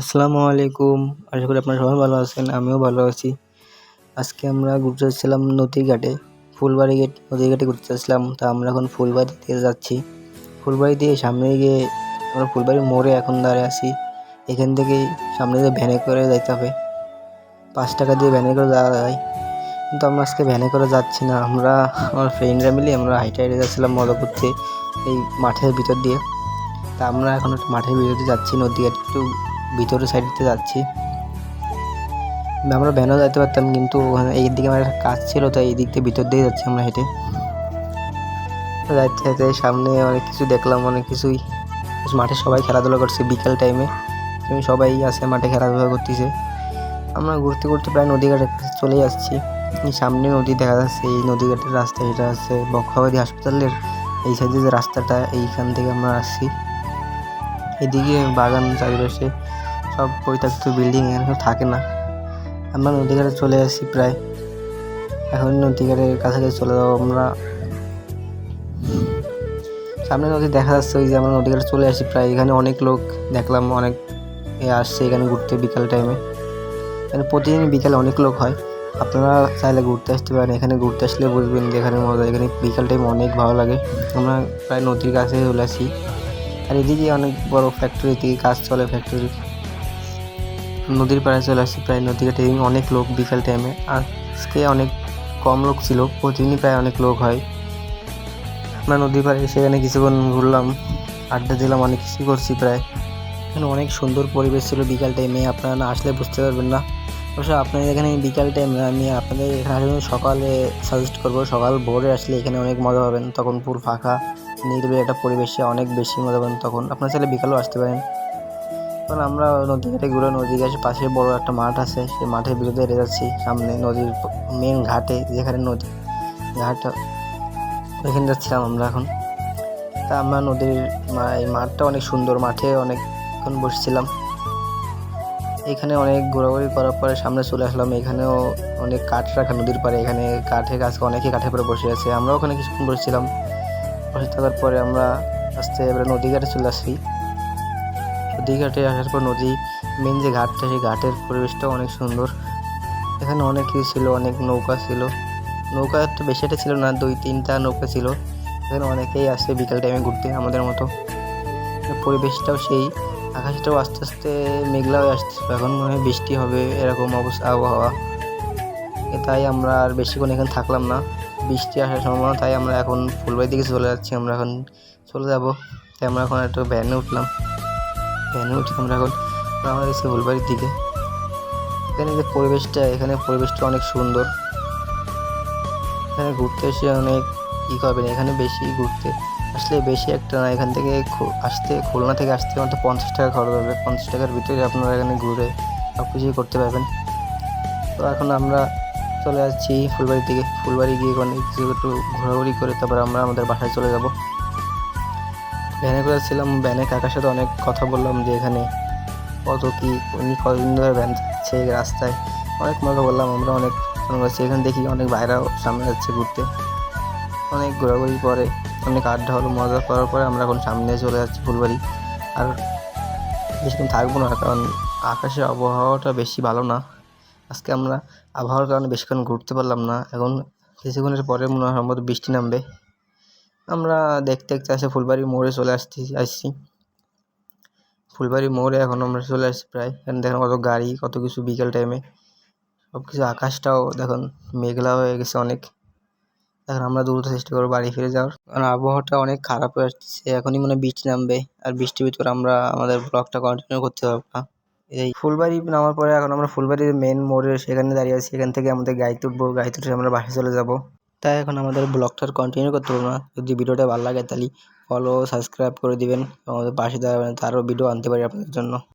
আসসালামু আলাইকুম। আশা করি আপনারা সবাই ভালো আছেন, আমিও ভালো আছি। আজকে আমরা ঘুরতে যাচ্ছিলাম নদীর ঘাটে ফুলবাড়ি গেট নদীর ঘাটে ঘুরতে যাচ্ছিলাম। তা আমরা এখন ফুলবাড়ি দিয়ে যাচ্ছি। ফুলবাড়ি দিয়ে সামনে গিয়ে আমরা ফুলবাড়ির মোড়ে এখন দাঁড়িয়ে আছি। এখান থেকেই সামনে দিয়ে ভ্যানে করে যাইতে হবে। পাঁচ টাকা দিয়ে ভ্যানে করে যাওয়া যায়। কিন্তু আমরা আজকে ভ্যানে করে যাচ্ছি না। আমরা, আমার ফ্রেন্ডরা মিলে আমরা হাইটে হাইটে যাচ্ছিলাম মজা করতে, এই মাঠের ভিতর দিয়ে। তা আমরা এখন মাঠের ভিতর দিয়ে যাচ্ছি নদীঘাট। একটু ভিতরের সাইড দিয়ে যাচ্ছি। আমরা ভ্যানও যেতে পারতাম, কিন্তু ওখানে এই দিকে আমার কাজ ছিল তাই এই দিক দিয়ে ভিতর দিয়ে যাচ্ছি আমরা হেঁটে। যাইতে যাইতে সামনে অনেক কিছু দেখলাম, অনেক কিছুই। মাঠে সবাই খেলাধুলা করছে বিকেল টাইমে সবাই আছে মাঠে খেলাধুলা করতেছে। আমরা ঘুরতে ঘুরতে প্রায় নদী ঘাটের কাছে চলে যাচ্ছি সামনে নদী দেখা যাচ্ছে, এই নদী ঘাটের রাস্তা এটা আছে বক্ষবাদী হাসপাতালের, এই সাইডে যে রাস্তাটা, এইখান থেকে আমরা আসছি। এদিকে বাগান চারিপাশে সব পরিত্যক্ত বিল্ডিং এখানে থাকে না। আমরা নদীঘাটে চলে আসি প্রায়। এখন নদীঘাটের কাছাকাছি চলে যাব আমরা। সামনে নদী দেখা যাচ্ছে, ওই যে আমরা নদীঘাটে চলে আসি প্রায়। এখানে অনেক লোক দেখলাম, অনেক এ আসছে এখানে ঘুরতে বিকাল টাইমে এখানে প্রতিদিন বিকালে অনেক লোক হয়। আপনারা চাইলে ঘুরতে আসতে পারেন। এখানে ঘুরতে আসলে বুঝবেন যে এখানে মজা। এখানে বিকাল টাইম অনেক ভালো লাগে। আমরা প্রায় নদীর কাছে চলে আসি। আর এদিকে অনেক বড় ফ্যাক্টরি এদিকে কাজ চলে ফ্যাক্টরি নদীর পাড়ে চলে আসছি, প্রায় নদী ঘাটে অনেক লোক বিকাল টাইমে আজকে অনেক কম লোক ছিল, প্রতিদিনই প্রায় অনেক লোক হয়। আমরা নদীর পাড়ে সেখানে কিছুক্ষণ ঘুরলাম, আড্ডা দিলাম, অনেক কিছু করছি প্রায়। এখানে অনেক সুন্দর পরিবেশ ছিল বিকাল টাইমে আপনারা না আসলে বুঝতে পারবেন না। অবশ্য আপনাদের এখানে বিকাল টাইম আমি আপনাদের এখানে আসলে সকালে সাজেস্ট করব, সকাল ভোরে আসলে এখানে অনেক মজা পাবেন। তখন পুরো ফাঁকা। নিরিবিলি একটা পরিবেশে অনেক বেশি মজা পাবেন তখন। আপনারা চাইলে বিকালেও আসতে পারেন। তখন আমরা নদী ঘাটে ঘুরে নদী ঘাটের পাশে বড় একটা মাঠ আছে। সেই মাঠের বিরুদ্ধে হেরে যাচ্ছি। সামনে নদীর মেন ঘাটে, যেখানে নদী ঘাট, ওইখানে যাচ্ছিলাম আমরা এখন। তা আমরা নদীর এই মাঠটা অনেক সুন্দর মাঠে অনেকক্ষণ বসছিলাম। এখানে অনেক ঘোরাঘুরি করার পরে সামনে চলে আসলাম। এখানেও অনেক কাঠ রাখা নদীর পাড়ে। এখানে কাঠের গাছ অনেকে কাঠের পরে বসে আছে। আমরাও ওখানে কিছুক্ষণ বসেছিলাম। বসে থাকার পরে আমরা আস্তে এবারে নদী ঘাটে চলে আসি। নদী ঘাটে আসার পর নদী মেন যে ঘাটটা, সেই ঘাটের পরিবেশটাও অনেক সুন্দর। এখানে অনেক কিছু ছিল, অনেক নৌকা ছিল। নৌকা তো বেশি একটা ছিল না, দুই তিনটা নৌকা ছিল। এখানে অনেকেই আসে বিকাল টাইমে ঘুরতে আমাদের মতো। পরিবেশটাও সেই, আকাশটাও আস্তে আস্তে মেঘলা হয়ে আসছে। এখন মনে হয় বৃষ্টি হবে, এরকম অবস্থা আবহাওয়া। তাই আমরা আর বেশিক্ষণ এখানে থাকলাম না। বৃষ্টি আসার সম্ভাবনা, তাই আমরা এখন ফুলবাড়ির দিকে চলে যাচ্ছি, আমরা এখন চলে যাব। তাই আমরা এখন একটু ভ্যানে উঠলাম। ভ্যানে উঠে আমরা এখন আমরা গেছি ফুলবাড়ির দিকে। এখানে যে পরিবেশটা, এখানে পরিবেশটা অনেক সুন্দর। এখানে ঘুরতে এসে অনেক ই করবেন এখানে বেশি ঘুরতে আসলে বেশি একটা না, এখান থেকে আসতে, খুলনা থেকে আসতে মাত্র পঞ্চাশ টাকা খরচ হবে। পঞ্চাশ টাকার ভিতরে আপনারা এখানে ঘুরে সব কিছুই করতে পারবেন। তো এখন আমরা চলে যাচ্ছি ফুলবাড়ির দিকে। ফুলবাড়ি গিয়ে অনেক কিছু একটু ঘোরাঘুরি করে তারপর আমরা আমাদের বাসায় চলে যাব। ভ্যানে করে ছিলাম ভ্যানে কাকার সাথে অনেক কথা বললাম যে এখানে কত কী, উনি কতদিন ধরে ভ্যান যাচ্ছে রাস্তায়। অনেক মজা বললাম আমরা অনেক করছি। এখানে দেখি অনেক বাইরেও সামনে যাচ্ছে ঘুরতে। অনেক ঘোরাঘুরি পরে, অনেক আড্ডা হলো, মজা করার পরে আমরা এখন সামনে চলে যাচ্ছি ফুলবাড়ি। আর বেশিক্ষণ থাকব না, কারণ আকাশের আবহাওয়াটা বেশি ভালো না। আজকে আমরা আবহাওয়ার কারণে বেশিক্ষণ ঘুরতে পারলাম না। এখন কিছুক্ষণের পরে মনে হয় সম্ভবত বৃষ্টি নামবে। আমরা দেখতে দেখতে আসে ফুলবাড়ি মোড়ে চলে আসছি আসছি। ফুলবাড়ি মোড়ে এখন আমরা চলে আসছি প্রায়। এখানে দেখেন কত গাড়ি, কত কিছু বিকেল টাইমে সব কিছু আকাশটাও দেখুন মেঘলা হয়ে গেছে অনেক। এখন আমরা দ্রুত চেষ্টা করব বাড়ি ফিরে যাওয়ার। কারণ আবহাওয়াটা অনেক খারাপ হয়ে আসছে। এখনই মনে বৃষ্টি নামবে। আর বৃষ্টির ভিতরে আমরা আমাদের ব্লগটা কন্টিনিউ করতে পারব না। এই ফুলবাড়ি নামার পরে এখন আমরা ফুলবাড়ির মেন মোড়ে সেখানে দাঁড়িয়ে আছি। এখান থেকে আমাদের গাড়ি তুলবো গাড়ি তুলে আমরা বাসে চলে যাব। তাই এখন আমাদের ব্লগটার কন্টিনিউ করতে পারব না। যদি ভিডিওটা ভালো লাগে তাহলে ফলো সাবস্ক্রাইব করে দিবেন আমাদের পাশে দাঁড়াবেন। তারও ভিডিও আনতে পারি আপনাদের জন্য।